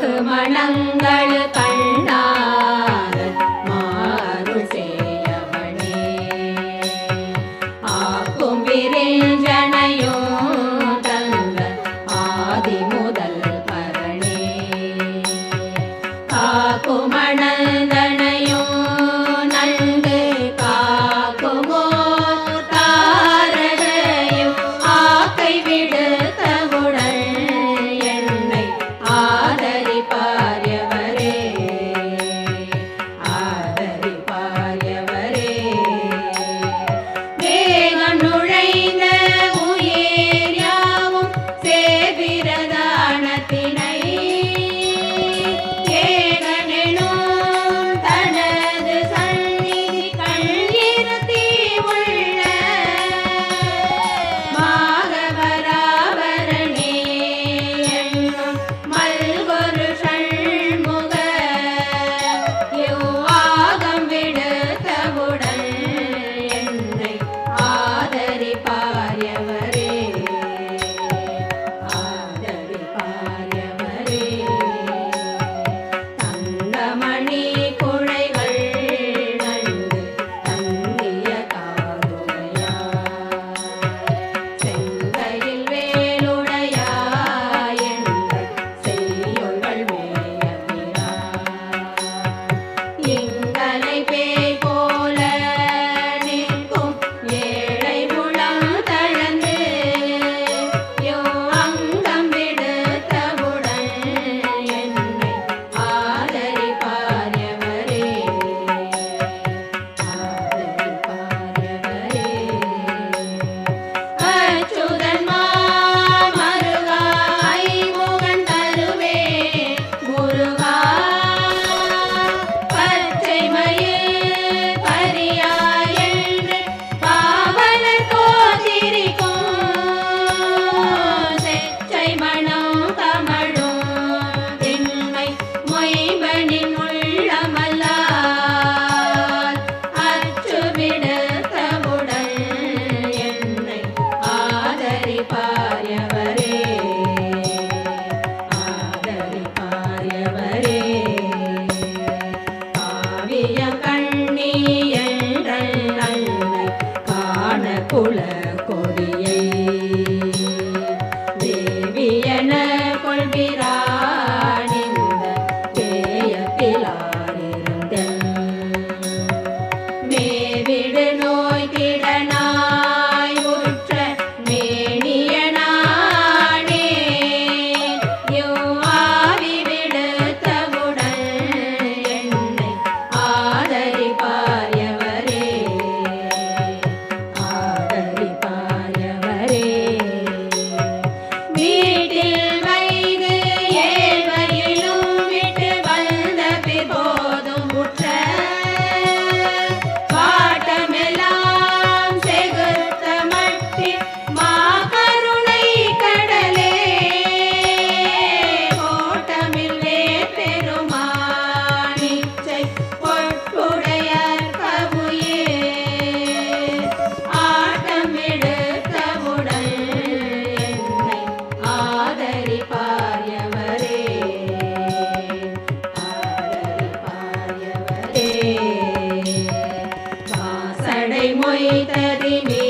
பத்து மணங்கள் கண்ணாத மாறு செய்யவனே. ஆக்கும் விரேஞ்சனையும் தந்த ஆதி முதல் பரணே காக்கும்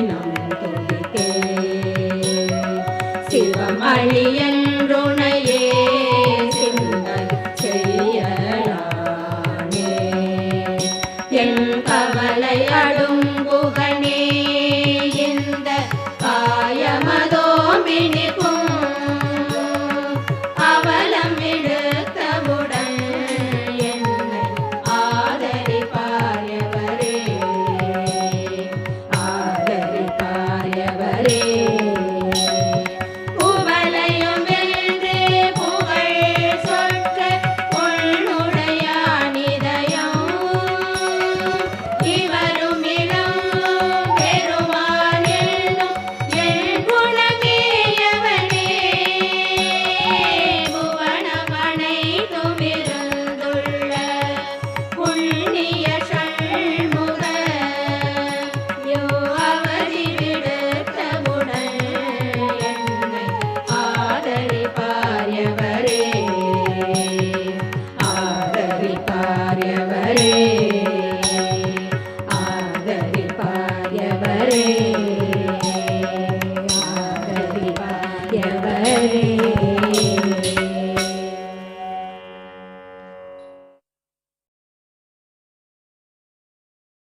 நம் துதித்தே சிவமழியன்றுணையே சிந்தன் என் கவலை அடு Ready.